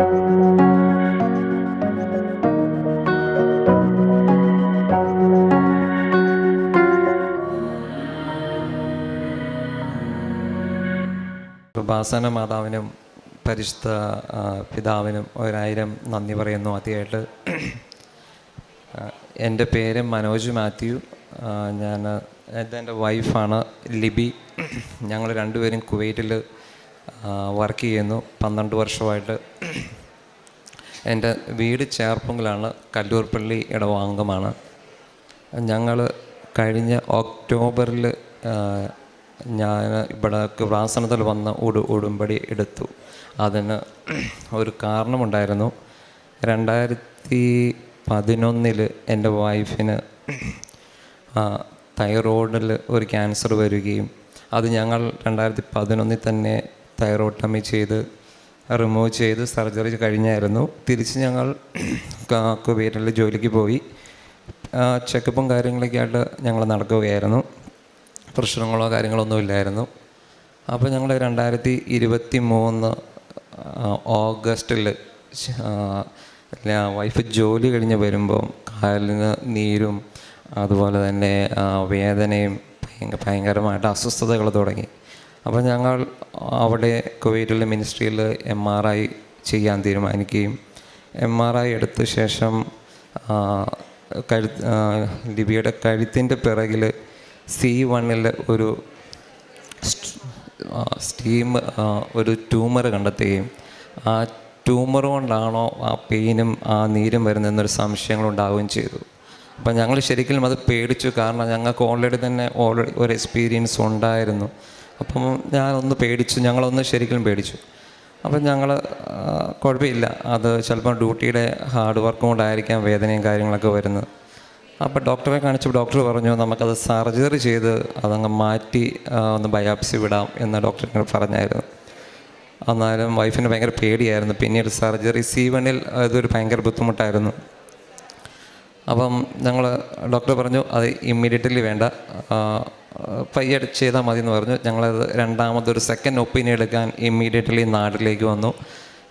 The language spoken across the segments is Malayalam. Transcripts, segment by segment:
കൃപാസന മാതാവിനും പരിശുദ്ധ പിതാവിനും ഒരായിരം നന്ദി പറയുന്നു. ആദ്യമായിട്ട് എന്റെ പേര് മനോജ് മാത്യു. ഞാൻ ഇതെന്റെ വൈഫാണ് ലിബി. ഞങ്ങൾ രണ്ടുപേരും കുവൈറ്റിൽ വർക്ക് ചെയ്യുന്നു. പന്ത്രണ്ട് വർഷമായിട്ട് എന്റെ വീട് ചേർപ്പുങ്കിലാണ് കല്ലൂർപ്പള്ളി ഇടവാംഗമാണ് ഞങ്ങൾ കഴിഞ്ഞ ഒക്ടോബറിൽ ഞാൻ ഇവിടെ കൃപാസനത്തിൽ വന്ന ഉടു ഉടുമ്പടി എടുത്തു. അതിന് ഒരു കാരണമുണ്ടായിരുന്നു. രണ്ടായിരത്തി പതിനൊന്നിൽ എന്റെ വൈഫിന് തൈറോയിഡിൽ ഒരു ക്യാൻസർ വരികയും അത് ഞങ്ങൾ രണ്ടായിരത്തി പതിനൊന്നിൽ തന്നെ തൈറോട്ടമി ചെയ്ത് റിമൂവ് ചെയ്ത് സർജറി കഴിഞ്ഞായിരുന്നു. തിരിച്ച് ഞങ്ങൾ ക- കുവൈറ്റിൽ ജോലിക്ക് പോയി. ചെക്കപ്പും കാര്യങ്ങളൊക്കെ ആയിട്ട് ഞങ്ങൾ നടക്കുകയായിരുന്നു. പ്രശ്നങ്ങളോ കാര്യങ്ങളോ ഇല്ലായിരുന്നു. അപ്പോൾ ഞങ്ങൾ രണ്ടായിരത്തി ഇരുപത്തി മൂന്ന് ഓഗസ്റ്റിൽ വൈഫ് ജോലി കഴിഞ്ഞ് വരുമ്പോൾ കാലിന് നീരും അതുപോലെ തന്നെ വേദനയും ഭയങ്കരമായിട്ട് അസ്വസ്ഥതകൾ തുടങ്ങി. അപ്പോൾ ഞങ്ങൾ അവിടെ കുവൈറ്റിലെ മിനിസ്ട്രിയിൽ എം ആർ ഐ ചെയ്യാൻ തീരുമാനിക്കുകയും എം ആർ ഐ എടുത്ത ശേഷം ആ, ലിബിയുടെ കഴുത്തിന്റെ പിറകിൽ സി വണ്ണിൽ ഒരു സ്റ്റീം ഒരു ട്യൂമർ കണ്ടെത്തുകയും ആ ട്യൂമർ കൊണ്ടാണോ ആ പെയിനും ആ നീരും വരുന്നതെന്നൊരു സംശയങ്ങളുണ്ടാവുകയും ചെയ്തു. അപ്പം ഞങ്ങൾ ശരിക്കും അത് പേടിച്ചു. കാരണം ഞങ്ങൾക്ക് ഓൾറെഡി തന്നെ ഓൾറെഡി ഒരു എക്സ്പീരിയൻസ് ഉണ്ടായിരുന്നു. അപ്പം ഞാനൊന്ന് പേടിച്ചു ഞങ്ങളൊന്ന് ശരിക്കും പേടിച്ചു. അപ്പം ഞങ്ങൾ കുഴപ്പമില്ല. അത് ചിലപ്പോൾ ഡ്യൂട്ടിയുടെ ഹാർഡ് വർക്കും കൊണ്ടായിരിക്കാം വേദനയും കാര്യങ്ങളൊക്കെ വരുന്നത്. അപ്പോൾ ഡോക്ടറെ കാണിച്ചപ്പോൾ ഡോക്ടർ പറഞ്ഞു നമുക്കത് സർജറി ചെയ്ത് അതങ്ങ് മാറ്റി ഒന്ന് ബയോപ്സി വിടാം എന്ന് ഡോക്ടർ ഇങ്ങനെ പറഞ്ഞായിരുന്നു. എന്നാലും വൈഫിന് ഭയങ്കര പേടിയായിരുന്നു. പിന്നീട് സർജറി സി വണ്ണിൽ അതൊരു ഭയങ്കര ബുദ്ധിമുട്ടായിരുന്നു. അപ്പം ഞങ്ങൾ ഡോക്ടർ പറഞ്ഞു അത് ഇമ്മീഡിയറ്റ്ലി വേണ്ട. പയ്യെ ചെയ്താൽ മതി എന്ന് പറഞ്ഞു. ഞങ്ങളത് രണ്ടാമതൊരു സെക്കൻഡ് ഒപ്പീനിയൻ എടുക്കാൻ ഇമ്മീഡിയറ്റ്ലി നാട്ടിലേക്ക് വന്നു.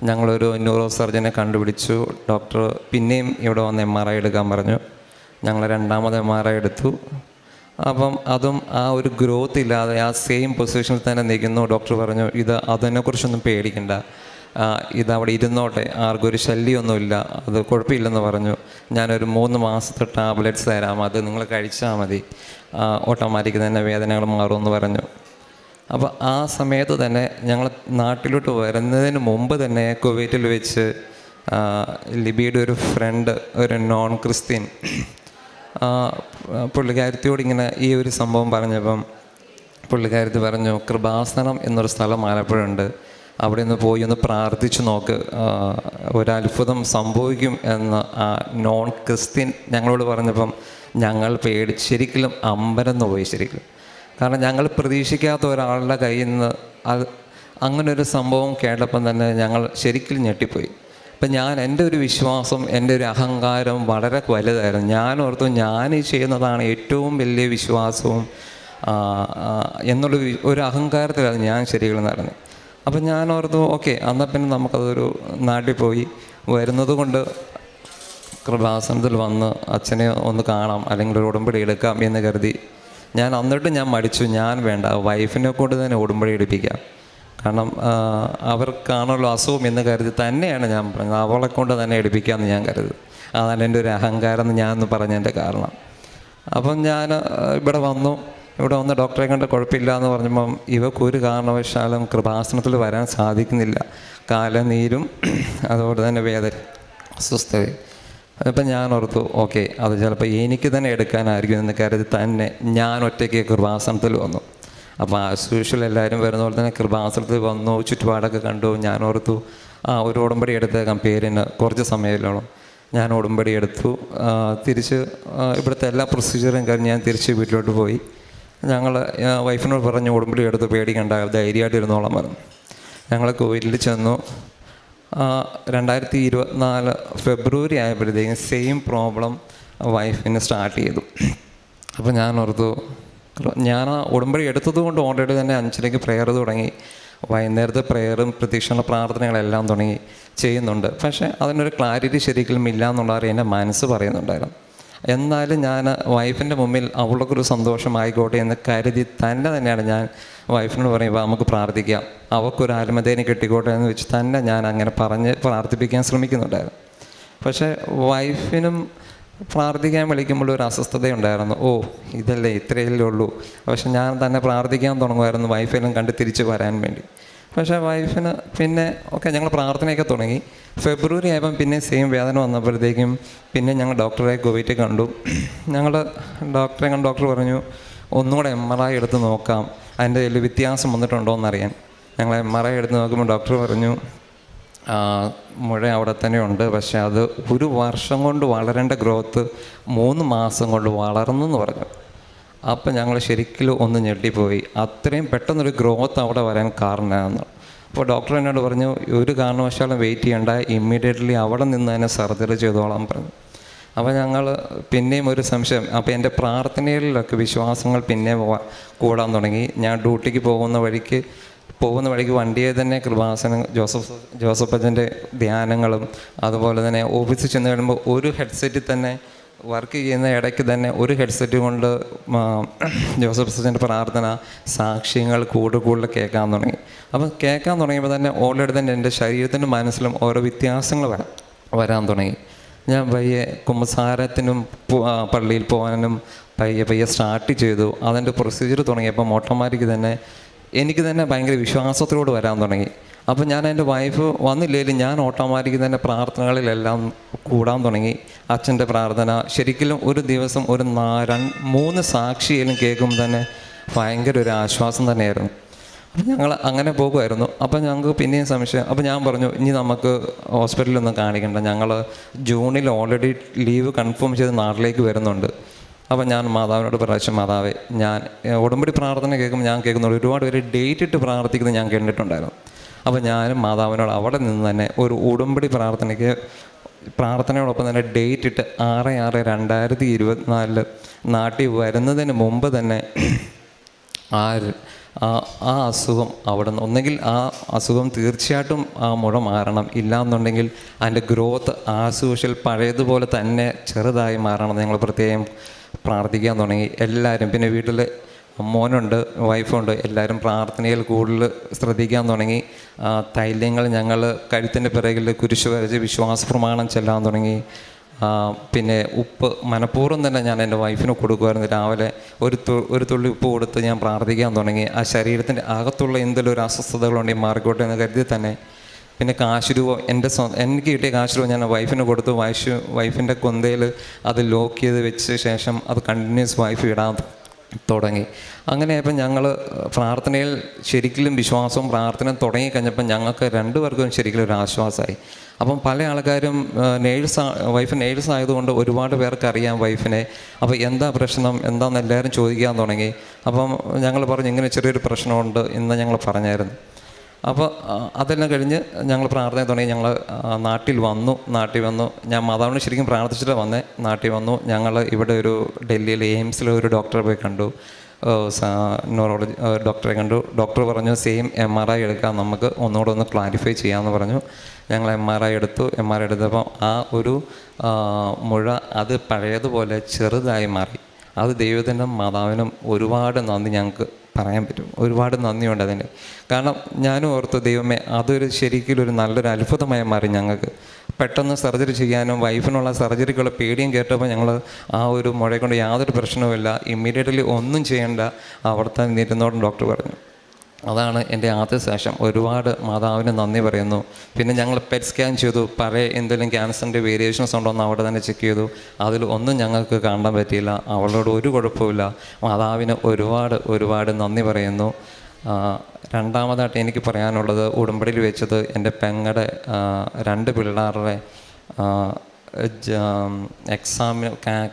ഞങ്ങളൊരു ന്യൂറോ സർജനെ കണ്ടുപിടിച്ചു. ഡോക്ടർ പിന്നെയും ഇവിടെ വന്ന് എം ആർ ഐ എടുക്കാൻ പറഞ്ഞു. ഞങ്ങൾ രണ്ടാമത് എം ആർ ഐ എടുത്തു. അപ്പം അതും ആ ഒരു ഗ്രോത്ത് ഇല്ലാതെ ആ സെയിം പൊസിഷനിൽ തന്നെ നിൽക്കുന്നു. ഡോക്ടർ പറഞ്ഞു ഇത് അതിനെക്കുറിച്ചൊന്നും പേടിക്കണ്ട. ആ, ഇത് അവിടെ ഇരുന്നോട്ടെ ആർക്കും ഒരു ശല്യമൊന്നുമില്ല അത് കുഴപ്പമില്ലെന്ന് പറഞ്ഞു. ഞാനൊരു മൂന്ന് മാസത്തെ ടാബ്ലറ്റ്സ് തരാം. അത് നിങ്ങൾ കഴിച്ചാൽ മതി. ഓട്ടോമാറ്റിക് തന്നെ വേദനകൾ മാറുമെന്ന് പറഞ്ഞു. അപ്പോൾ ആ സമയത്ത് തന്നെ ഞങ്ങൾ നാട്ടിലോട്ട് വരുന്നതിന് മുമ്പ് തന്നെ കുവൈറ്റിൽ വെച്ച് ലിബിയുടെ ഒരു ഫ്രണ്ട് ഒരു നോൺ ക്രിസ്ത്യൻ പുള്ളിക്കാരത്തിയോട് ഇങ്ങനെ ഈ ഒരു സംഭവം പറഞ്ഞപ്പം പുള്ളിക്കാരത്തി പറഞ്ഞു കൃപാസനം എന്നൊരു സ്ഥലം ആലപ്പുഴയുണ്ട്. അവിടെ ഒന്ന് പോയി ഒന്ന് പ്രാർത്ഥിച്ചു നോക്ക്. ഒരത്ഭുതം സംഭവിക്കും എന്ന് ആ നോൺ ക്രിസ്ത്യൻ ഞങ്ങളോട് പറഞ്ഞപ്പം ഞങ്ങൾ പേടി ശരിക്കും അമ്പരന്ന് പോയി ശരിക്കും കാരണം ഞങ്ങൾ പ്രതീക്ഷിക്കാത്ത ഒരാളുടെ കയ്യിൽ നിന്ന് അത് അങ്ങനെ ഒരു സംഭവം കേട്ടപ്പം തന്നെ ഞങ്ങൾ ശരിക്കും ഞെട്ടിപ്പോയി. അപ്പം ഞാൻ എന്റെ ഒരു വിശ്വാസം എന്റെ ഒരു അഹങ്കാരം വളരെ വലുതായിരുന്നു. ഞാൻ ഓർത്തു ഞാൻ ചെയ്യുന്നതാണ് ഏറ്റവും വലിയ വിശ്വാസവും എന്നുള്ള ഒരു അഹങ്കാരത്തിലാണ് ഞാൻ ശരികൾ നടന്നത്. അപ്പം ഞാൻ ഓർത്തു ഓക്കെ എന്നാൽ പിന്നെ നമുക്കതൊരു നാട്ടിൽ പോയി വരുന്നത് കൊണ്ട് കൃപാസനത്തിൽ വന്ന് അച്ഛനെ ഒന്ന് കാണാം അല്ലെങ്കിൽ ഒരു ഉടമ്പടി എടുക്കാം എന്ന് കരുതി ഞാൻ അന്നിട്ട് ഞാൻ മടിച്ചു ഞാൻ വേണ്ട വൈഫിനെ കൊണ്ട് തന്നെ ഉടമ്പടി എടുപ്പിക്കാം. കാരണം അവർക്കാണല്ലോ അസുഖം എന്ന് കരുതി തന്നെയാണ് ഞാൻ പറഞ്ഞത് അവളെ കൊണ്ട് തന്നെ എടുപ്പിക്കാമെന്ന് ഞാൻ കരുതി. അതാണ് എന്റെ ഒരു അഹങ്കാരം എന്ന് ഞാൻ ഒന്ന് പറഞ്ഞതിന്റെ കാരണം. അപ്പം ഞാൻ ഇവിടെ വന്നു. ഇവിടെ വന്ന ഡോക്ടറെ കണ്ട് കുഴപ്പമില്ല എന്ന് പറഞ്ഞപ്പം ഇവക്ക് ഒരു കാരണവശാലും കൃപാസനത്തിൽ വരാൻ സാധിക്കുന്നില്ല. കാലനീരും അതുപോലെ തന്നെ വേദന അസ്വസ്ഥതയും അപ്പം ഞാൻ ഓർത്തു ഓക്കെ അത് ചിലപ്പോൾ എനിക്ക് തന്നെ എടുക്കാനായിരിക്കും എന്ന് കരുതി തന്നെ ഞാൻ ഒറ്റയ്ക്ക് കൃപാസനത്തിൽ വന്നു. അപ്പോൾ ആസ് യൂഷ്വൽ എല്ലാവരും വരുന്ന പോലെ തന്നെ കൃപാസനത്തിൽ വന്നു ചുറ്റുപാടൊക്കെ കണ്ടു. ഞാൻ ഓർത്തു ആ ഒരു ഉടമ്പടി എടുത്തേക്കാം പേരിന് കുറച്ച് സമയമില്ലോളം. ഞാൻ ഉടമ്പടി എടുത്തു. തിരിച്ച് ഇവിടുത്തെ എല്ലാ പ്രൊസീജിയറും കഴിഞ്ഞ് ഞാൻ തിരിച്ച് വീട്ടിലോട്ട് പോയി. ഞങ്ങൾ വൈഫിനോട് പറഞ്ഞു ഉടമ്പടി എടുത്ത് പേടിക്കണ്ട ധൈര്യമായിട്ട് ഇരുന്നോളാം പറഞ്ഞു. ഞങ്ങൾ കോവിലിൽ ചെന്നു. രണ്ടായിരത്തി ഇരുപത്തിനാല് ഫെബ്രുവരി ആയപ്പോഴത്തേക്കും സെയിം പ്രോബ്ലം വൈഫിന് സ്റ്റാർട്ട് ചെയ്തു. അപ്പോൾ ഞാൻ ഓർത്തു ഞാൻ ആ ഉടമ്പടി എടുത്തത് കൊണ്ട് ഓൾറെഡി തന്നെ അഞ്ചിലേക്ക് പ്രെയർ തുടങ്ങി. വൈകുന്നേരത്തെ പ്രെയറും പ്രതീക്ഷണ പ്രാർത്ഥനകളെല്ലാം തുടങ്ങി ചെയ്യുന്നുണ്ട്. പക്ഷേ അതിനൊരു ക്ലാരിറ്റി ശരിക്കും ഇല്ല എന്നുള്ളവരെ എന്റെ മനസ്സ് പറയുന്നുണ്ടായിരുന്നു. എന്നാലും ഞാൻ വൈഫിന്റെ മുമ്പിൽ അവൾക്കൊരു സന്തോഷമായിക്കോട്ടെ എന്ന് കരുതി തന്നെ തന്നെയാണ് ഞാൻ വൈഫിനോട് പറയുമ്പോൾ നമുക്ക് പ്രാർത്ഥിക്കാം. അവൾക്കൊരു ആത്മതേനെ കിട്ടിക്കോട്ടെ എന്ന് വെച്ച് തന്നെ ഞാൻ അങ്ങനെ പറഞ്ഞ് പ്രാർത്ഥിപ്പിക്കാൻ ശ്രമിക്കുന്നുണ്ടായിരുന്നു. പക്ഷേ വൈഫിനും പ്രാർത്ഥിക്കാൻ വിളിക്കുമ്പോൾ ഒരു അസ്വസ്ഥതയുണ്ടായിരുന്നു. ഓ ഇതല്ലേ ഇത്രയല്ലേ ഉള്ളൂ. പക്ഷെ ഞാൻ തന്നെ പ്രാർത്ഥിക്കാൻ തുടങ്ങുമായിരുന്നു വൈഫിനും കണ്ട് തിരിച്ച് വരാൻ വേണ്ടി. പക്ഷേ വൈഫിന് പിന്നെ ഓക്കെ ഞങ്ങൾ പ്രാർത്ഥനയൊക്കെ തുടങ്ങി. ഫെബ്രുവരി ആയപ്പം പിന്നെ സെയിം വേദന വന്നപ്പോഴത്തേക്കും പിന്നെ ഞങ്ങൾ ഡോക്ടറെ കോവിറ്റ് കണ്ടു. ഞങ്ങൾ ഡോക്ടറെ കണ്ട് ഡോക്ടർ പറഞ്ഞു ഒന്നുകൂടെ എം ആർ ഐ എടുത്ത് നോക്കാം. അതിന്റെ ഇതിൽ വ്യത്യാസം വന്നിട്ടുണ്ടോ എന്നറിയാൻ. ഞങ്ങൾ എം ആർ ഐ എടുത്ത് നോക്കുമ്പോൾ ഡോക്ടർ പറഞ്ഞു മുഴ അവിടെ തന്നെ ഉണ്ട്. പക്ഷേ അത് ഒരു വർഷം കൊണ്ട് വളരേണ്ട ഗ്രോത്ത് മൂന്ന് മാസം കൊണ്ട് വളർന്നു എന്ന് പറഞ്ഞു. അപ്പം ഞങ്ങൾ ശരിക്കും ഒന്ന് ഞെട്ടിപ്പോയി. അത്രയും പെട്ടെന്നൊരു ഗ്രോത്ത് അവിടെ വരാൻ കാരണമാണ് അപ്പോൾ ഡോക്ടർ എന്നോട് പറഞ്ഞു ഒരു കാരണവശാലും വെയിറ്റ് ചെയ്യേണ്ട. ഇമ്മീഡിയറ്റ്ലി അവിടെ നിന്ന് തന്നെ സർജറി ചെയ്തോളാൻ പറഞ്ഞു. അപ്പോൾ ഞങ്ങൾ പിന്നെയും ഒരു സംശയം. അപ്പോൾ എന്റെ പ്രാർത്ഥനയിലൊക്കെ വിശ്വാസങ്ങൾ പിന്നെ കൂടാൻ തുടങ്ങി. ഞാൻ ഡ്യൂട്ടിക്ക് പോകുന്ന വഴിക്ക് പോകുന്ന വഴിക്ക് വണ്ടിയെ തന്നെ കൃപാസനം ജോസഫ് ജോസഫ് അച്ഛന്റെ ധ്യാനങ്ങളും അതുപോലെ തന്നെ ഓഫീസിൽ ചെന്ന് കഴിയുമ്പോൾ ഒരു ഹെഡ്സെറ്റിൽ തന്നെ വർക്ക് ചെയ്യുന്ന ഇടയ്ക്ക് തന്നെ ഒരു ഹെഡ്സെറ്റ് കൊണ്ട് ജോസഫ് അച്ഛന്റെ പ്രാർത്ഥന സാക്ഷ്യങ്ങൾ കൂടുതൽ കൂടുതൽ കേൾക്കാൻ തുടങ്ങി. അപ്പം കേൾക്കാൻ തുടങ്ങിയപ്പോൾ തന്നെ ഓൾറെഡി തന്നെ എന്റെ ശരീരത്തിനും മനസ്സിലും ഓരോ വ്യത്യാസങ്ങൾ വരാൻ വരാൻ തുടങ്ങി. ഞാൻ പയ്യെ കുമ്പസാരത്തിനും പള്ളിയിൽ പോകാനും പയ്യെ പയ്യെ സ്റ്റാർട്ട് ചെയ്തു. അതിന്റെ പ്രൊസീജിയർ തുടങ്ങിയപ്പോൾ ഓട്ടോമാറ്റിക് തന്നെ എനിക്ക് തന്നെ ഭയങ്കര വിശ്വാസത്തിലോട് വരാൻ തുടങ്ങി. അപ്പം ഞാൻ എന്റെ വൈഫ് വന്നില്ലെങ്കിലും ഞാൻ ഓട്ടോമാറ്റിക്ക് തന്നെ പ്രാർത്ഥനകളിലെല്ലാം കൂടാൻ തുടങ്ങി. അച്ഛന്റെ പ്രാർത്ഥന ശരിക്കും ഒരു ദിവസം ഒരു രണ്ട് മൂന്ന് സാക്ഷിയിലും കേൾക്കുമ്പോൾ തന്നെ ഭയങ്കര ഒരു ആശ്വാസം തന്നെയായിരുന്നു. അപ്പം ഞങ്ങൾ അങ്ങനെ പോകുമായിരുന്നു. അപ്പം ഞങ്ങൾക്ക് പിന്നെയും സംശയം അപ്പം ഞാൻ പറഞ്ഞു ഇനി നമുക്ക് ഹോസ്പിറ്റലൊന്നും കാണിക്കണ്ട. ഞങ്ങൾ ജൂണിൽ ഓൾറെഡി ലീവ് കൺഫേം ചെയ്ത് നാട്ടിലേക്ക് വരുന്നുണ്ട്. അപ്പം ഞാൻ മാതാവിനോട് പ്രാവശ്യം മാതാവേ ഞാൻ ഉടമ്പടി പ്രാർത്ഥന കേൾക്കുമ്പോൾ ഞാൻ കേൾക്കുന്നുള്ളൂ. ഒരുപാട് പേര് ഡേറ്റ് ഇട്ട് പ്രാർത്ഥിക്കുന്നത് ഞാൻ കേട്ടിട്ടുണ്ടായിരുന്നു. അപ്പം ഞാനും മാതാവിനോട് അവിടെ നിന്ന് തന്നെ ഒരു ഉടമ്പടി പ്രാർത്ഥനയ്ക്ക് പ്രാർത്ഥനയോടൊപ്പം തന്നെ ഡേറ്റ് ഇട്ട് ആറ് ആറ് രണ്ടായിരത്തി ഇരുപത്തിനാലിൽ നാട്ടിൽ വരുന്നതിന് മുമ്പ് തന്നെ ആ ആ ആ അസുഖം അവിടെ നിന്ന് ഒന്നെങ്കിൽ ആ അസുഖം തീർച്ചയായിട്ടും ആ മുഴ മാറണം. ഇല്ലാന്നുണ്ടെങ്കിൽ അതിന്റെ ഗ്രോത്ത് ആ സൂഷ്യൽ പഴയതുപോലെ തന്നെ ചെറുതായി മാറണം ഞങ്ങൾ പ്രത്യേകം പ്രാർത്ഥിക്കാൻ തുടങ്ങി. എല്ലാവരും പിന്നെ വീട്ടിൽ മോനുണ്ട് വൈഫുണ്ട് എല്ലാവരും പ്രാർത്ഥനയിൽ കൂടുതൽ ശ്രദ്ധിക്കാൻ തുടങ്ങി. തൈല്യങ്ങൾ ഞങ്ങൾ കഴുത്തിന്റെ പിറകിൽ കുരിശ് വരച്ച് വിശ്വാസ പ്രമാണം ചെല്ലാൻ തുടങ്ങി. പിന്നെ ഉപ്പ് മനഃപൂർവം തന്നെ ഞാൻ എന്റെ വൈഫിന് കൊടുക്കുമായിരുന്നു. രാവിലെ ഒരു ഒരു തുള്ളി ഉപ്പ് കൊടുത്ത് ഞാൻ പ്രാർത്ഥിക്കാൻ തുടങ്ങി. ആ ശരീരത്തിന്റെ അകത്തുള്ള എന്തെങ്കിലും ഒരു അസ്വസ്ഥതകളുണ്ടെങ്കിൽ മാറിക്കോട്ടെ എന്ന് കരുതി തന്നെ. പിന്നെ കാശ് രൂപ എന്റെ സ്വ എനിക്ക് കിട്ടിയ കാശ് രൂപ ഞാൻ വൈഫിന് കൊടുത്തു. വൈഫ് വൈഫിന്റെ കൊന്തയിൽ അത് ലോക്ക് ചെയ്ത് വെച്ച ശേഷം അത് കണ്ടിന്യൂസ് വൈഫ് ഇടാൻ തുടങ്ങി. അങ്ങനെയപ്പോൾ ഞങ്ങൾ പ്രാർത്ഥനയിൽ ശരിക്കും വിശ്വാസവും പ്രാർത്ഥന തുടങ്ങിക്കഴിഞ്ഞപ്പം ഞങ്ങൾക്ക് രണ്ടുപേർക്കും ശരിക്കും ഒരു ആശ്വാസമായി. അപ്പം പല ആൾക്കാരും നേഴ്സ് വൈഫ് നേഴ്സ് ആയതുകൊണ്ട് ഒരുപാട് പേർക്ക് അറിയാം വൈഫിനെ. അപ്പോൾ എന്താ പ്രശ്നം എന്താണെന്ന് എല്ലാവരും ചോദിക്കാൻ തുടങ്ങി. അപ്പം ഞങ്ങൾ പറഞ്ഞു ഇങ്ങനെ ചെറിയൊരു പ്രശ്നമുണ്ട് എന്ന് ഞങ്ങൾ പറഞ്ഞായിരുന്നു. അപ്പോൾ അതെല്ലാം കഴിഞ്ഞ് ഞങ്ങൾ പ്രാർത്ഥന തുടങ്ങി. ഞങ്ങൾ നാട്ടിൽ വന്നു നാട്ടിൽ വന്നു. ഞാൻ മാതാവിനെ ശരിക്കും പ്രാർത്ഥിച്ചിട്ട് വന്നേ. നാട്ടിൽ വന്നു. ഞങ്ങൾ ഇവിടെ ഒരു ഡൽഹിയിൽ എയിംസിൽ ഒരു ഡോക്ടറെ പോയി കണ്ടു. ന്യൂറോളജി ഡോക്ടറെ കണ്ടു. ഡോക്ടർ പറഞ്ഞു സെയിം എം ആർ ഐ എടുക്കാം നമുക്ക്. ഒന്നുകൂടെ ഒന്ന് ക്ലാരിഫൈ ചെയ്യാമെന്ന് പറഞ്ഞു. ഞങ്ങൾ എം ആർ ഐ എടുത്തു. എം ആർ ഐ എടുത്തപ്പോൾ ആ ഒരു മുഴ അത് പഴയതുപോലെ ചെറുതായി മാറി. അത് ദൈവത്തിനും മാതാവിനും ഒരുപാട് നന്ദി ഞങ്ങൾക്ക്. പറയാൻ പറ്റും. ഒരുപാട് നന്ദിയുണ്ട് അതിന്. കാരണം ഞാനും ഓർത്തു ദൈവമേ അതൊരു ശരിക്കും ഒരു നല്ലൊരു അത്ഭുതമായി മാറി ഞങ്ങൾക്ക്. പെട്ടെന്ന് സർജറി ചെയ്യാനും വൈഫിനുള്ള സർജറിക്കുള്ള പേടിയും കേട്ടപ്പോൾ ഞങ്ങൾ ആ ഒരു മുഴയെ കൊണ്ട് യാതൊരു പ്രശ്നവുമില്ല. ഇമ്മീഡിയറ്റ്ലി ഒന്നും ചെയ്യേണ്ട അവിടുത്തെ നിരുന്നോടും ഡോക്ടർ പറഞ്ഞു. അതാണ് എന്റെ ആദ്യ ശേഷം. ഒരുപാട് മാതാവിന് നന്ദി പറയുന്നു. പിന്നെ ഞങ്ങൾ പെറ്റ് സ്കാൻ ചെയ്തു. പഴയ എന്തെങ്കിലും ക്യാൻസറിന്റെ വേരിയേഷൻസ് ഉണ്ടോ എന്ന് അവിടെ തന്നെ ചെക്ക് ചെയ്തു. അതിൽ ഒന്നും ഞങ്ങൾക്ക് കാണാൻ പറ്റിയില്ല. അവളോട് ഒരു കുഴപ്പമില്ല മാതാവിന് ഒരുപാട് ഒരുപാട് നന്ദി പറയുന്നു. രണ്ടാമതായിട്ട് എനിക്ക് പറയാനുള്ളത് ഉടമ്പടിയിൽ വെച്ചത് എന്റെ പെങ്ങടെ രണ്ട് പിള്ളേരുടെ ആ, എക്സാമിന്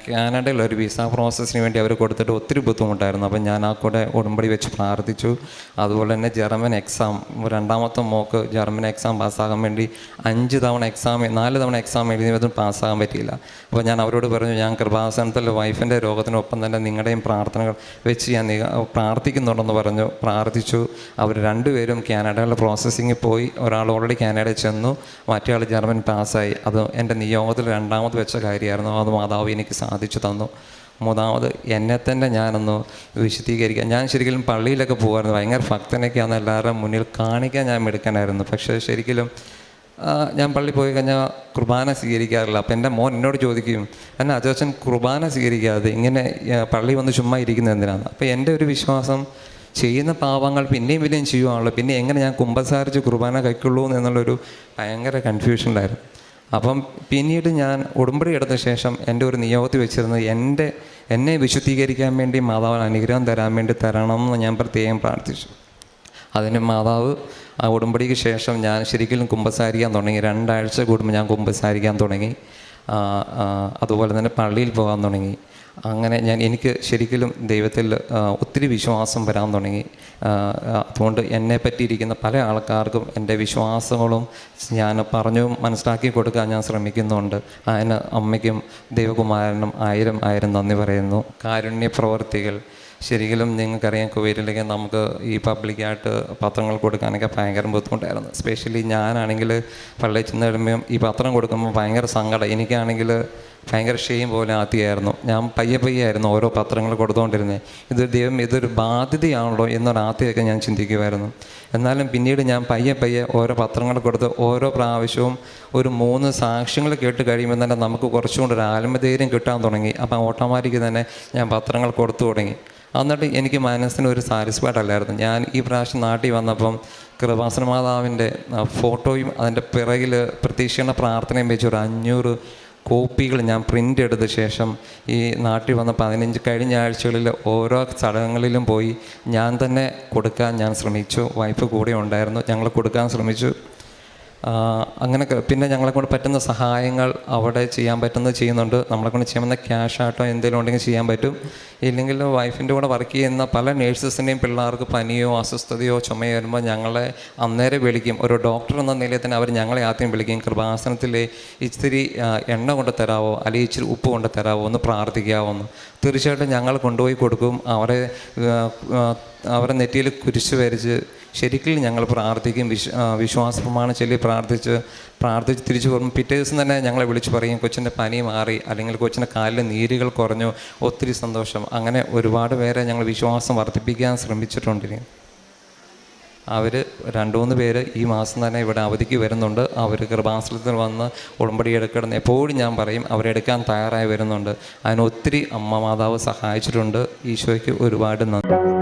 കാനഡയിൽ ഒരു വിസ പ്രോസസ്സിന് വേണ്ടി അവർ കൊടുത്തിട്ട് ഒത്തിരി ബുദ്ധിമുട്ടായിരുന്നു. അപ്പം ഞാൻ ആ കൂടെ ഉടമ്പടി വെച്ച് പ്രാർത്ഥിച്ചു. അതുപോലെ തന്നെ ജർമ്മൻ എക്സാം രണ്ടാമത്തെ മോക്ക് ജർമ്മൻ എക്സാം പാസ്സാകാൻ വേണ്ടി അഞ്ച് തവണ എക്സാം നാല് തവണ എക്സാം എഴുതിയതും പാസ്സാകാൻ പറ്റിയില്ല. അപ്പോൾ ഞാൻ അവരോട് പറഞ്ഞു ഞാൻ കൃപാസനത്തിൽ വൈഫിന്റെ രോഗത്തിനൊപ്പം തന്നെ നിങ്ങളുടെയും പ്രാർത്ഥനകൾ വെച്ച് ഞാൻ പ്രാർത്ഥിക്കുന്നുണ്ടെന്ന് പറഞ്ഞു പ്രാർത്ഥിച്ചു. അവർ രണ്ടുപേരും കാനഡയിലെ പ്രോസസ്സിങ്ങിൽ പോയി. ഒരാൾ ഓൾറെഡി കാനഡയിൽ ചെന്നു. മറ്റേ ആൾ ജർമ്മൻ പാസ്സായി അത് എന്റെ നിയോഗത്തിൽ രണ്ടാമത് വെച്ച കാര്യമായിരുന്നു. അത് മാതാവ് എനിക്ക് സാധിച്ചു തന്നു. മൂന്നാമത് എന്നെ തന്നെ ഞാനൊന്ന് വിശദീകരിക്കാൻ ഞാൻ ശരിക്കും പള്ളിയിലൊക്കെ പോകുമായിരുന്നു ഭയങ്കര ഭക്തനൊക്കെയാണ് എല്ലാവരുടെ മുന്നിൽ കാണിക്കാൻ ഞാൻ എടുക്കാനായിരുന്നു പക്ഷേ ശരിക്കും ഞാൻ പള്ളി പോയി കഴിഞ്ഞാൽ കുർബാന സ്വീകരിക്കാറില്ല. അപ്പം എന്റെ മോൻ എന്നോട് ചോദിക്കും എന്നെ അച്ഛൻ കുർബാന സ്വീകരിക്കാതെ ഇങ്ങനെ പള്ളി വന്ന് ചുമ്മാ ഇരിക്കുന്നത് എന്തിനാണ് അപ്പോൾ എന്റെ ഒരു വിശ്വാസം ചെയ്യുന്ന പാവങ്ങൾ പിന്നെയും പിന്നെയും ചെയ്യുവാണല്ലോ. പിന്നെ എങ്ങനെ ഞാൻ കുമ്പസാരിച്ച് കുർബാന കഴിക്കുള്ളൂ എന്നുള്ളൊരു ഭയങ്കര കൺഫ്യൂഷനിലായിരുന്നു അപ്പം പിന്നീട് ഞാൻ ഉടുമ്പടി എടുത്ത ശേഷം എന്റെ ഒരു നിയോഗത്തിൽ വെച്ചിരുന്നത് എന്റെ എന്നെ വിശുദ്ധീകരിക്കാൻ വേണ്ടി മാതാവിന് അനുഗ്രഹം തരാൻ വേണ്ടി തരണം എന്ന് ഞാൻ പ്രത്യേകം പ്രാർത്ഥിച്ചു. അതിന് മാതാവ് ആ ഉടമ്പടിക്ക് ശേഷം ഞാൻ ശരിക്കും കുമ്പസാരിക്കാൻ തുടങ്ങി. രണ്ടാഴ്ച കൂടുമ്പോൾ ഞാൻ കുമ്പസാരിക്കാൻ തുടങ്ങി. അതുപോലെ തന്നെ പള്ളിയിൽ പോകാൻ തുടങ്ങി. അങ്ങനെ ഞാൻ എനിക്ക് ശരിക്കും ദൈവത്തിൽ ഒത്തിരി വിശ്വാസം വരാൻ തുടങ്ങി. അതുകൊണ്ട് എന്നെ പറ്റിയിരിക്കുന്ന പല ആൾക്കാർക്കും എന്റെ വിശ്വാസങ്ങളും ഞാൻ പറഞ്ഞു മനസ്സിലാക്കി കൊടുക്കാൻ ഞാൻ ശ്രമിക്കുന്നുണ്ട്. അതിന് അമ്മയ്ക്കും ദൈവകുമാരനും ആയിരം ആയിരം നന്ദി പറയുന്നു. കാരുണ്യ പ്രവർത്തികൾ ശരിക്കും നിങ്ങൾക്കറിയാം കുവൈറ്റിലേക്ക് നമുക്ക് ഈ പബ്ലിക്കായിട്ട് പത്രങ്ങൾ കൊടുക്കാനൊക്കെ ഭയങ്കര ബുദ്ധിമുട്ടായിരുന്നു. സ്പെഷ്യലി ഞാനാണെങ്കിൽ പള്ളിയിൽ ചെന്ന് കഴിയുമ്പം ഈ പത്രം കൊടുക്കുമ്പോൾ ഭയങ്കര സങ്കടം. എനിക്കാണെങ്കിൽ ഭയങ്കര ഷെയിം പോലെ ആദ്യമായിരുന്നു ഞാൻ പയ്യെ പയ്യെ ആയിരുന്നു ഓരോ പത്രങ്ങൾ കൊടുത്തുകൊണ്ടിരുന്നത് ഇത് ദൈവം ഇതൊരു ബാധ്യതയാണല്ലോ എന്നൊരു ആദ്യമൊക്കെ ഞാൻ ചിന്തിക്കുമായിരുന്നു എന്നാലും പിന്നീട് ഞാൻ പയ്യെ പയ്യെ ഓരോ പത്രങ്ങൾ കൊടുത്ത് ഓരോ പ്രാവശ്യവും ഒരു മൂന്ന് സാക്ഷ്യങ്ങൾ കേട്ട് കഴിയുമ്പോൾ തന്നെ നമുക്ക് കുറച്ചും കൂടെ ഒരു ആത്മധൈര്യം കിട്ടാൻ തുടങ്ങി. അപ്പം ഓട്ടോമാറ്റിക്ക് തന്നെ ഞാൻ പത്രങ്ങൾ കൊടുത്തു തുടങ്ങി. എന്നിട്ട് എനിക്ക് മനസ്സിന് ഒരു സാറ്റിസ്ഫൈഡ് അല്ലായിരുന്നു. ഞാൻ ഈ പ്രാവശ്യം നാട്ടിൽ വന്നപ്പം കൃപാസന മാതാവിന്റെ ഫോട്ടോയും അതിന്റെ പിറകിൽ പ്രതീക്ഷയുടെ പ്രാർത്ഥനയും വെച്ച് ഒരു അഞ്ഞൂറ് കോപ്പികൾ ഞാൻ പ്രിന്റ് എടുത്ത ശേഷം ഈ നാട്ടിൽ വന്ന പതിനഞ്ച് കഴിഞ്ഞ ആഴ്ചകളിൽ ഓരോ ചടങ്ങുകളിലും പോയി ഞാൻ തന്നെ കൊടുക്കാൻ ഞാൻ ശ്രമിച്ചു. വൈഫ് കൂടെ ഉണ്ടായിരുന്നു. ഞങ്ങൾ കൊടുക്കാൻ ശ്രമിച്ചു. അങ്ങനെ പിന്നെ ഞങ്ങളെ കൊണ്ട് പറ്റുന്ന സഹായങ്ങൾ അവിടെ ചെയ്യാൻ പറ്റുന്നത് ചെയ്യുന്നുണ്ട്. നമ്മളെ കൊണ്ട് ചെയ്യാവുന്ന ക്യാഷ് ആട്ടോ എന്തെങ്കിലും ഉണ്ടെങ്കിൽ ചെയ്യാൻ പറ്റും. ഇല്ലെങ്കിൽ വൈഫിന്റെ കൂടെ വർക്ക് ചെയ്യുന്ന പല നേഴ്സസിന്റെയും പിള്ളേർക്ക് പനിയോ അസ്വസ്ഥതയോ ചുമയോ വരുമ്പോൾ ഞങ്ങളെ അന്നേരം വിളിക്കും. ഒരു ഡോക്ടർ എന്ന നിലയിൽ തന്നെ അവർ ഞങ്ങളെ ആദ്യം വിളിക്കും. കൃപാസനത്തിൽ ഇച്ചിരി എണ്ണ കൊണ്ട് തരാവോ? അല്ലെങ്കിൽ ഇച്ചിരി ഉപ്പ് കൊണ്ട് തരാവോ? ഒന്ന് പ്രാർത്ഥിക്കാവോ എന്ന്. തീർച്ചയായിട്ടും ഞങ്ങൾ കൊണ്ടുപോയി കൊടുക്കും. അവരെ അവരെ നെറ്റിയിൽ കുരിശ് വരച്ച് ശരിക്കും ഞങ്ങൾ പ്രാർത്ഥിക്കും വിശ്വ വിശ്വാസ പ്രമാണം ചൊല്ലി പ്രാർത്ഥിച്ച് പ്രാർത്ഥിച്ച് തിരിച്ചു പോകുമ്പോൾ പിറ്റേ ദിവസം തന്നെ ഞങ്ങളെ വിളിച്ച് പറയും കൊച്ചിന്റെ പനി മാറി അല്ലെങ്കിൽ കൊച്ചിന്റെ കാലിലെ നീരുകൾ കുറഞ്ഞു ഒത്തിരി സന്തോഷം. അങ്ങനെ ഒരുപാട് പേരെ ഞങ്ങൾ വിശ്വാസം വർദ്ധിപ്പിക്കാൻ ശ്രമിച്ചിട്ടുണ്ട്. അവർ രണ്ട് മൂന്ന് പേര് ഈ മാസം തന്നെ ഇവിടെ അവധിക്ക് വരുന്നുണ്ട്. അവർ കൃപാശ്രത്തിൽ വന്ന് ഉടമ്പടി എടുക്കണം. എപ്പോഴും ഞാൻ പറയും അവരെടുക്കാൻ തയ്യാറായി വരുന്നുണ്ട്. അതിനൊത്തിരി അമ്മ മാതാവ് സഹായിച്ചിട്ടുണ്ട്. ഈശോയ്ക്ക് ഒരുപാട് നന്ദി.